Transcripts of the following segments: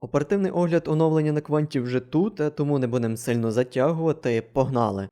Оперативний огляд оновлення на кванті вже тут, е, тому не будемо сильно затягувати. Погнали!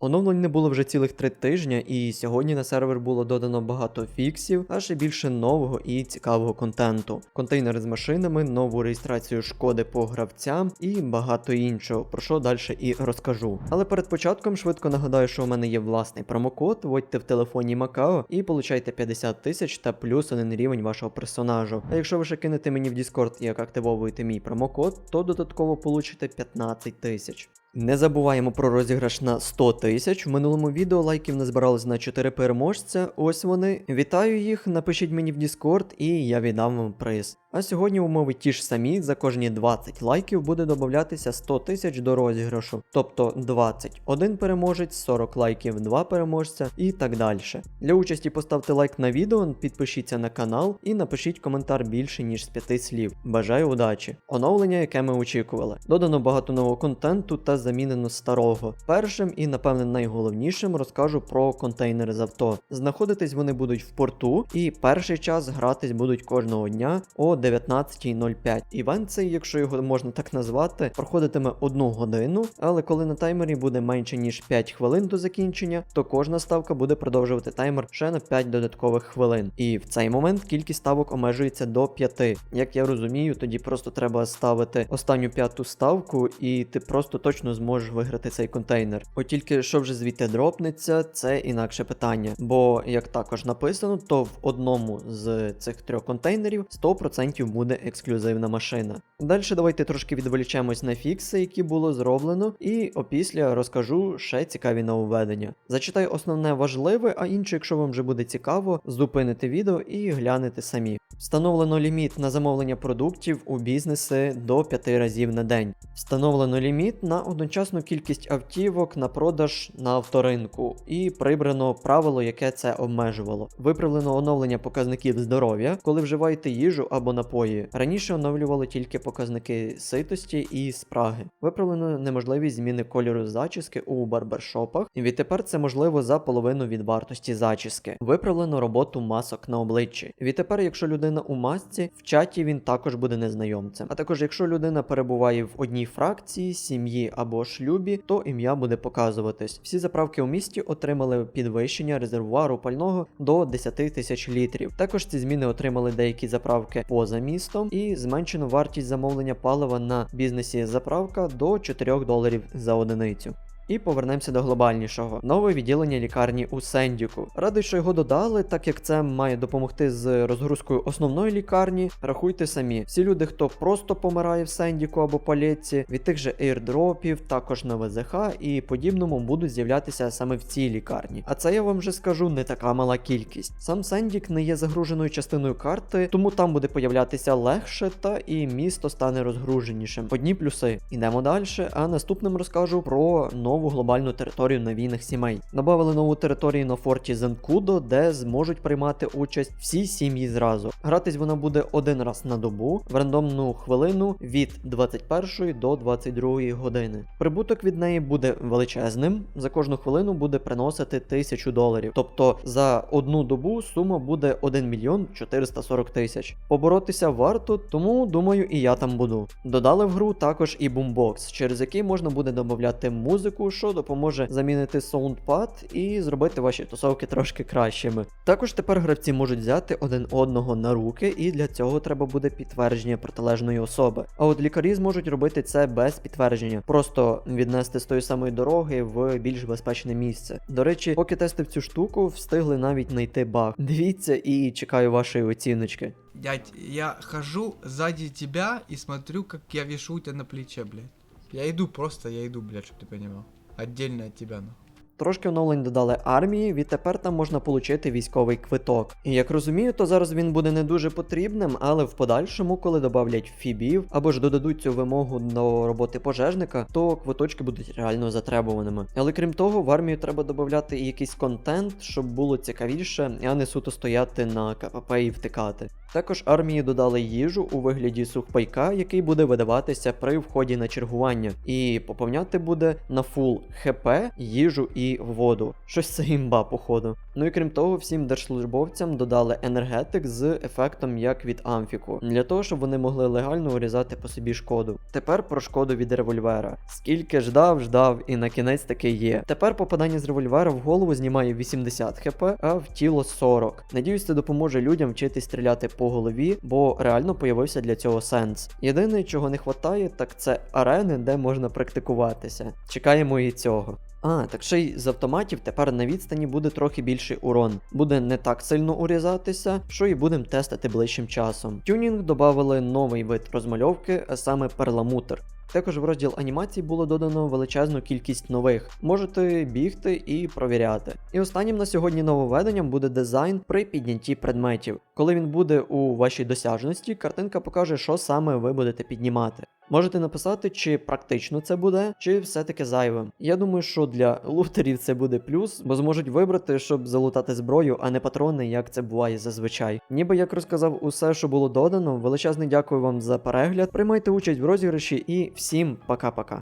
Оновлень не було вже цілих три тижня, і сьогодні на сервер було додано багато фіксів, а ще більше нового і цікавого контенту. Контейнери з машинами, нову реєстрацію шкоди по гравцям і багато іншого, про що далі і розкажу. Але перед початком швидко нагадаю, що у мене є власний промокод, вводьте в телефоні Макао і получайте 50 тисяч та плюс один рівень вашого персонажу. А якщо ви ще кинете мені в Discord, як активовуєте мій промокод, то додатково получите 15 тисяч. Не забуваємо про розіграш на 100 тисяч. В минулому відео лайків назбиралось на 4 переможця. Ось вони. Вітаю їх, напишіть мені в Discord і я віддам вам приз. А сьогодні умови ті ж самі, за кожні 20 лайків буде додатися 100 тисяч до розіграшу. Тобто 20 один переможець, 40 лайків 2 переможця і так далі. Для участі поставте лайк на відео, підпишіться на канал і напишіть коментар більше ніж з 5 слів. Бажаю удачі! Оновлення, яке ми очікували. Додано багато нового контенту та замінено старого. Першим і, напевне, найголовнішим розкажу про контейнери з авто. Знаходитись вони будуть в порту, і перший час гратись будуть кожного дня о 19.05. Івент цей, якщо його можна так назвати, проходитиме одну годину, але коли на таймері буде менше ніж 5 хвилин до закінчення, то кожна ставка буде продовжувати таймер ще на 5 додаткових хвилин. І в цей момент кількість ставок обмежується до 5. Як я розумію, тоді просто треба ставити останню п'яту ставку, і ти просто точно зможеш виграти цей контейнер. От тільки що вже звідти дропнеться, це інакше питання. Бо, як також написано, то в одному з цих трьох контейнерів 100% буде ексклюзивна машина. Далі давайте трошки відволічемось на фікси, які було зроблено, і опісля розкажу ще цікаві нововведення. Зачитаю основне важливе, а інше, якщо вам вже буде цікаво, зупините відео і глянете самі. Встановлено ліміт на замовлення продуктів у бізнеси до 5 разів на день. Встановлено ліміт на одночасну кількість автівок на продаж на авторинку, і прибрано правило, яке це обмежувало. Виправлено оновлення показників здоров'я, коли вживаєте їжу або напої. Раніше оновлювало тільки показники ситості і спраги. Виправлено неможливість зміни кольору зачіски у барбершопах, і відтепер це можливо за половину від вартості зачіски. Виправлено роботу масок на обличчі. Відтепер, якщо людина у масці, в чаті він також буде незнайомцем. А також, якщо людина перебуває в одній фракції, сім'ї або шлюбі, то ім'я буде показуватись. Всі заправки у місті отримали підвищення резервуару пального до 10 тисяч літрів. Також ці зміни отримали деякі заправки поза містом і зменшено вартість замовлення палива на бізнесі заправка до 4 доларів за одиницю. І повернемося до глобальнішого. Нове відділення лікарні у Сендіку. Радий, що його додали, так як це має допомогти з розгрузкою основної лікарні. Рахуйте самі. Всі люди, хто просто помирає в Сендіку або Палетці, від тих же ейрдропів, також на ВЗХ і подібному будуть з'являтися саме в цій лікарні. А це я вам вже скажу не така мала кількість. Сам Сендік не є загруженою частиною карти, тому там буде появлятися легше, та і місто стане розгруженішим. Одні плюси. Ідемо далі. А наступним розкажу про нову глобальну територію навійних сімей. Добавили нову територію на форті Зенкудо, де зможуть приймати участь всі сім'ї зразу. Гратись вона буде один раз на добу в рандомну хвилину від 21 до 22 години. Прибуток від неї буде величезним. За кожну хвилину буде приносити 1000 доларів. Тобто за одну добу сума буде 1 мільйон 440 тисяч. Поборотися варто, тому думаю, і я там буду. Додали в гру також і бумбокс, через який можна буде додати музику, що допоможе замінити саундпад і зробити ваші тусовки трошки кращими. Також тепер гравці можуть взяти один одного на руки, і для цього треба буде підтвердження протилежної особи. А от лікарі зможуть робити це без підтвердження, просто віднести з тої самої дороги в більш безпечне місце. До речі, поки тестив цю штуку, встигли навіть знайти баг. Дивіться і чекаю вашої оціночки. Дядь, я хожу сзади тебя и смотрю, как я вешу у тебя на плече, блядь. Я иду просто, я иду, блядь, чтобы ты понимал. Отдельно от тебя, нахуй. Трошки оновлень додали армії, відтепер там можна отримати військовий квиток. І як розумію, то зараз він буде не дуже потрібним, але в подальшому, коли додавлять фібів або ж додадуть цю вимогу до роботи пожежника, то квиточки будуть реально затребуваними. Але крім того, в армію треба додати і якийсь контент, щоб було цікавіше, а не суто стояти на КПП і втикати. Також армії додали їжу у вигляді сухпайка, який буде видаватися при вході на чергування, і поповняти буде на фул ХП, їжу і її в воду. Щось це імба, походу. Ну і крім того, всім держслужбовцям додали енергетик з ефектом як від амфіку, для того, щоб вони могли легально урізати по собі шкоду. Тепер про шкоду від револьвера. Скільки ждав, ждав, і на кінець таки є. Тепер попадання з револьвера в голову знімає 80 хп, а в тіло 40. Надіюсь, це допоможе людям вчитись стріляти по голові, бо реально появився для цього сенс. Єдине, чого не вистачає, так це арени, де можна практикуватися. Чекаємо і цього. А, так ще й з автоматів тепер на відстані буде трохи більший урон. Буде не так сильно урізатися, що і будемо тестити ближчим часом. Тюнінг додали новий вид розмальовки, а саме перламутр. Також в розділ анімацій було додано величезну кількість нових. Можете бігти і провіряти. І останнім на сьогодні нововведенням буде дизайн при піднятті предметів. Коли він буде у вашій досяжності, картинка покаже, що саме ви будете піднімати. Можете написати, чи практично це буде, чи все-таки зайвим. Я думаю, що для лутерів це буде плюс, бо зможуть вибрати, щоб залутати зброю, а не патрони, як це буває зазвичай. Ніби як розказав усе, що було додано. Величезне дякую вам за перегляд. Приймайте участь в розіграші і всім пока-пока.